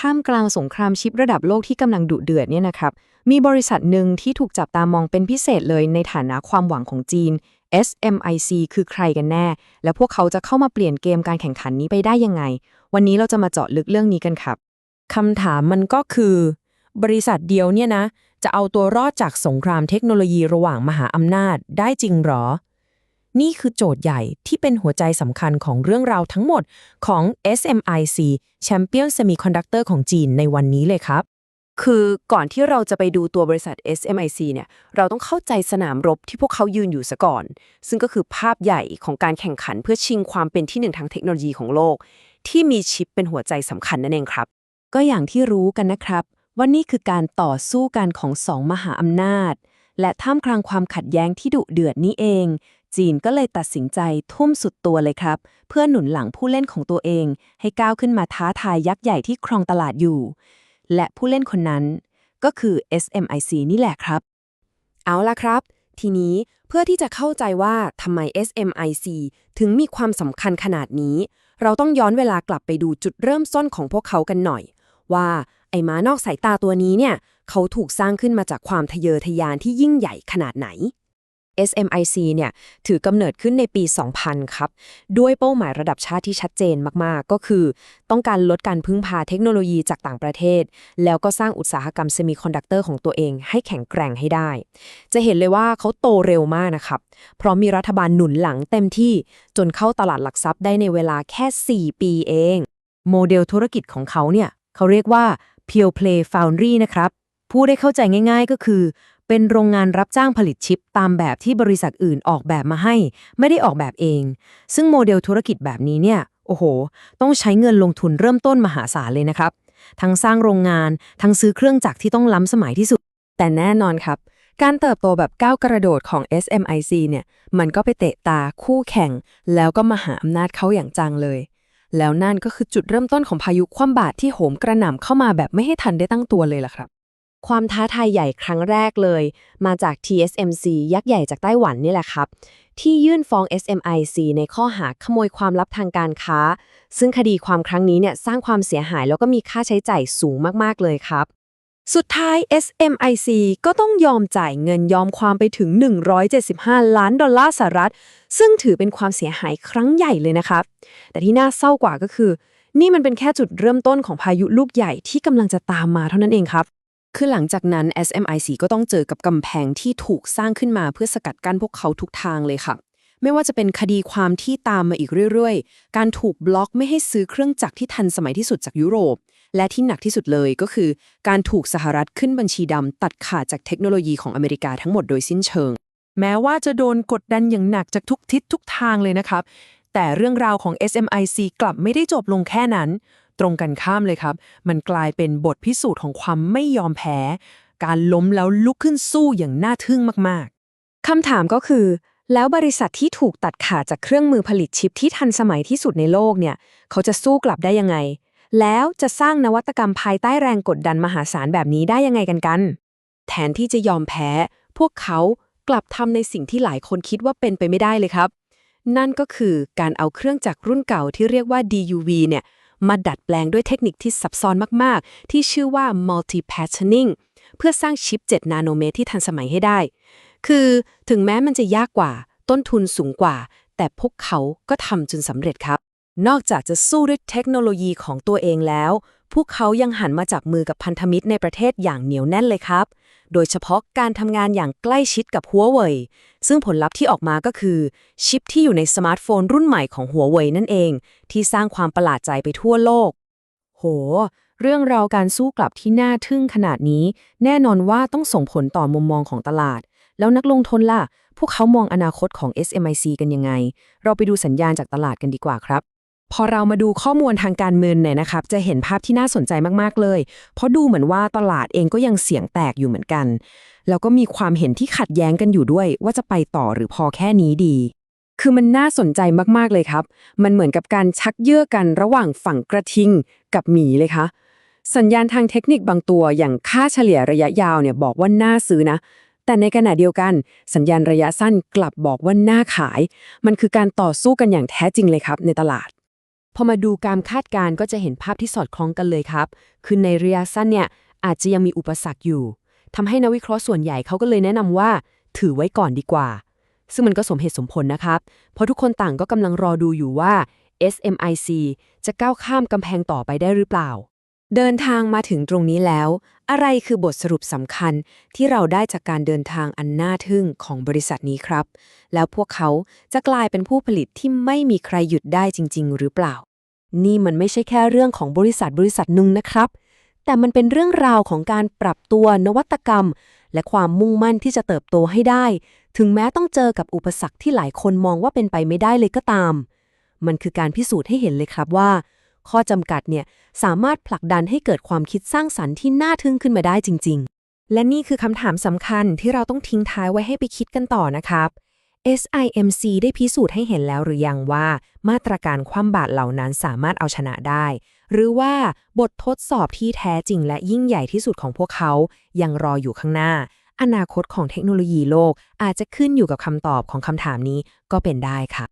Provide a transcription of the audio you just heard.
ท่ามกลางสงครามชิประดับโลกที่กำลังดุเดือดเนี่ยนะครับ มีบริษัทหนึ่งที่ถูกจับตามองเป็นพิเศษเลยในฐานะความหวังของจีน SMIC คือใครกันแน่ และพวกเขาจะเข้ามาเปลี่ยนเกมการแข่งขันนี้ไปได้ยังไง วันนี้เราจะมาเจาะลึกเรื่องนี้กันครับคำถามมันก็คือ บริษัทเดียวเนี่ยนะ จะเอาตัวรอดจากสงครามเทคโนโลยีระหว่างมหาอำนาจได้จริงหรอ นี่คือโจทย์ใหญ่ที่เป็นหัวใจสำคัญของเรื่องราวทั้งหมดของ SMIC Champion Semiconductor ของจีนในวันนี้เลยครับ คือก่อนที่เราจะไปดูตัวบริษัท SMIC เนี่ย เราต้องเข้าใจสนามรบที่พวกเขายืนอยู่ซะก่อน ซึ่งก็คือภาพใหญ่ของการแข่งขันเพื่อชิงความเป็นที่หนึ่งทางเทคโนโลยีของโลก ที่มีชิปเป็นหัวใจสำคัญนั่นเองครับ ก็อย่างที่รู้กันนะครับว่านี่คือการต่อสู้กันของสองมหาอำนาจ และท่ามกลางความขัดแย้งที่ดุเดือดนี้เอง จีนก็เลยตัดสินใจทุ่มสุดตัวเลยครับ เพื่อหนุนหลังผู้เล่นของตัวเอง ให้ก้าวขึ้นมาท้าทายยักษ์ใหญ่ที่ครองตลาดอยู่ และผู้เล่นคนนั้น ก็คือ SMIC นี่แหละครับ เอาละครับ ทีนี้เพื่อที่จะเข้าใจว่าทำไม SMIC ถึงมีความสำคัญขนาดนี้ เราต้องย้อนเวลากลับไปดูจุดเริ่มต้นของพวกเขากันหน่อย ว่าไอ้ม้านอกสายตาตัวนี้เนี่ย เขาถูกสร้างขึ้นมาจากความทะเยอทะยานที่ยิ่งใหญ่ขนาดไหน SMIC เนี่ยถือกำเนิดขึ้นในปี 2000 ครับ ด้วยเป้าหมายระดับชาติที่ชัดเจนมากๆ ก็คือ ต้องการลดการพึ่งพาเทคโนโลยีจากต่างประเทศ แล้วก็สร้างอุตสาหกรรมเซมิคอนดักเตอร์ของตัวเองให้แข็งแกร่งให้ได้ จะเห็นเลยว่าเขาโตเร็วมากนะครับ เพราะมีรัฐบาลหนุนหลังเต็มที่จนเข้าตลาดหลักทรัพย์ได้ในเวลาแค่ 4 ปีเอง โมเดลธุรกิจของเขาเนี่ยเขาเรียกว่า Pure Play Foundry นะครับพูดได้เข้าใจง่ายๆก็คือ เป็นโรงงานรับจ้างผลิตชิปตามแบบที่บริษัทอื่นออกแบบมาให้ ไม่ได้ออกแบบเอง ซึ่งโมเดลธุรกิจแบบนี้เนี่ย โอ้โห ต้องใช้เงินลงทุนเริ่มต้นมหาศาลเลยนะครับ ทั้งสร้างโรงงาน ทั้งซื้อเครื่องจักรที่ต้องล้ำสมัยที่สุด แต่แน่นอนครับ การเติบโตแบบก้าวกระโดดของ SMIC เนี่ย มันก็ไปเตะตาคู่แข่ง แล้วก็มาหาอำนาจเขาอย่างจังเลย แล้วนั่นก็คือจุดเริ่มต้นของพายุคว่ำบาตรที่โหมกระหน่ำเข้ามาแบบไม่ให้ทันได้ตั้งตัวเลยล่ะครับ ความท้าทายใหญ่ครั้งแรกเลย มาจาก TSMC ยักษ์ใหญ่จากไต้หวันนี่แหละครับ ที่ยื่นฟ้อง SMIC ในข้อหาขโมยความลับทางการค้า ซึ่งคดีความครั้งนี้เนี่ยสร้างความเสียหายแล้วก็มีค่าใช้จ่ายสูงมากๆเลยครับ สุดท้าย SMIC ก็ต้องยอมจ่ายเงินยอมความไปถึง 175 ล้านดอลลาร์สหรัฐ ซึ่งถือเป็นความเสียหายครั้งใหญ่เลยนะครับ แต่ที่น่าเศร้ากว่าก็คือ นี่มันเป็นแค่จุดเริ่มต้นของพายุลูกใหญ่ที่กำลังจะตามมาเท่านั้นเองครับ คือหลังจากนั้น SMIC ก็ต้องเจอกับกำแพงที่ถูกสร้างขึ้นมาเพื่อสกัดกั้นพวกเขาทุกทางเลยค่ะ ไม่ว่าจะเป็นคดีความที่ตามมาอีกเรื่อยๆ การถูกบล็อกไม่ให้ซื้อเครื่องจักรที่ทันสมัยที่สุดจากยุโรป และที่หนักที่สุดเลยก็คือ การถูกสหรัฐขึ้นบัญชีดำตัดขาดจากเทคโนโลยีของอเมริกาทั้งหมดโดยสิ้นเชิง แม้ว่าจะโดนกดดันอย่างหนักจากทุกทิศทุกทางเลยนะครับแต่เรื่องราวของ SMIC กลับไม่ได้จบลงแค่นั้น ตรงกันข้ามเลยครับ มันกลายเป็นบทพิสูจน์ของความไม่ยอมแพ้ การล้มแล้วลุกขึ้นสู้อย่างน่าทึ่งมากๆคำถามก็คือ แล้วบริษัทที่ถูกตัดขาดจากเครื่องมือผลิตชิปที่ทันสมัยที่สุดในโลกเนี่ย เขาจะสู้กลับได้ยังไง แล้วจะสร้างนวัตกรรมภายใต้แรงกดดันมหาศาลแบบนี้ได้ยังไงกันกัน แทนที่จะยอมแพ้ พวกเขากลับทำในสิ่งที่หลายคนคิดว่าเป็นไปไม่ได้เลยครับ นั่นก็คือการเอาเครื่องจักรรุ่นเก่าที่เรียกว่า DUV เนี่ย มาดัดแปลงด้วยเทคนิคที่ซับซ้อนมาก ๆ ที่ชื่อว่า multi-patterning เพื่อสร้างชิป 7 นาโนเมตรที่ทันสมัยให้ได้ คือถึงแม้มันจะยากกว่า ต้นทุนสูงกว่า แต่พวกเขาก็ทำจนสำเร็จครับ นอกจากจะสู้ด้วยเทคโนโลยีของตัวเองแล้ว พวกเขายังหันมาจับมือกับพันธมิตรในประเทศอย่างเหนียวแน่นเลยครับ โดยเฉพาะการทำงานอย่างใกล้ชิดกับหัวเว่ยซึ่งผลลัพธ์ที่ออกมาก็คือ ชิปที่อยู่ในสมาร์ทโฟนรุ่นใหม่ของหัวเว่ยนั่นเอง ที่สร้างความประหลาดใจไปทั่วโลก โห เรื่องราวการสู้กลับที่น่าทึ่งขนาดนี้ แน่นอนว่าต้องส่งผลต่อมุมมองของตลาด แล้วนักลงทุนล่ะ พวกเขามองอนาคตของ SMIC กันยังไง เราไปดูสัญญาณจากตลาดกันดีกว่าครับ พอเรามาดูข้อมูลทางการเมืองเนี่ยนะครับ จะเห็นภาพที่น่าสนใจมากๆเลย เพราะดูเหมือนว่าตลาดเองก็ยังเสียงแตกอยู่เหมือนกัน แล้วก็มีความเห็นที่ขัดแย้งกันอยู่ด้วย ว่าจะไปต่อหรือพอแค่นี้ดี คือมันน่าสนใจมากๆเลยครับ มันเหมือนกับการชักเยื่อกันระหว่างฝั่งกระทิงกับหมีเลยคะสัญญาณทางเทคนิคบางตัวอย่างค่าเฉลี่ยระยะยาวเนี่ยบอกว่าน่าซื้อนะ แต่ในขณะเดียวกัน สัญญาณระยะสั้นกลับบอกว่าน่าขาย มันคือการต่อสู้กันอย่างแท้จริงเลยครับในตลาด พอมาดูการคาดการณ์ก็จะเห็นภาพที่สอดคล้องกันเลยครับ คือในระยะสั้นเนี่ยอาจจะยังมีอุปสรรคอยู่ทำให้นักวิเคราะห์ส่วนใหญ่เขาก็เลยแนะนำว่า ถือไว้ก่อนดีกว่า ซึ่งมันก็สมเหตุสมผลนะครับ เพราะทุกคนต่างก็กำลังรอดูอยู่ว่า SMIC จะก้าวข้ามกำแพงต่อไปได้หรือเปล่า เดินทางมาถึงตรงนี้แล้ว อะไรคือบทสรุปสำคัญที่เราได้จากการเดินทางอันน่าทึ่งของบริษัทนี้ครับ แล้วพวกเขาจะกลายเป็นผู้ผลิตที่ไม่มีใครหยุดได้จริง ๆ หรือเปล่า นี่มันไม่ใช่แค่เรื่องของบริษัทบริษัทหนึ่งนะครับ แต่มันเป็นเรื่องราวของการปรับตัวนวัตกรรม และความมุ่งมั่นที่จะเติบโตให้ได้ ถึงแม้ต้องเจอกับอุปสรรคที่หลายคนมองว่าเป็นไปไม่ได้เลยก็ตาม มันคือการพิสูจน์ให้เห็นเลยครับว่า ข้อจำกัดเนี่ยสามารถผลักดันให้เกิดความคิดสร้างสรรค์ที่น่าทึ่งขึ้นมาได้จริง ๆ และนี่คือคำถามสำคัญที่เราต้องทิ้งท้ายไว้ให้ไปคิดกันต่อนะครับ SIMC ได้พิสูจน์ให้เห็นแล้วหรือยังว่า มาตรการคว่ำบาตรเหล่านั้นสามารถเอาชนะได้ หรือว่าบททดสอบที่แท้จริงและยิ่งใหญ่ที่สุดของพวกเขายังรออยู่ข้างหน้า อนาคตของเทคโนโลยีโลกอาจจะขึ้นอยู่กับคำตอบของคำถามนี้ก็เป็นได้ค่ะ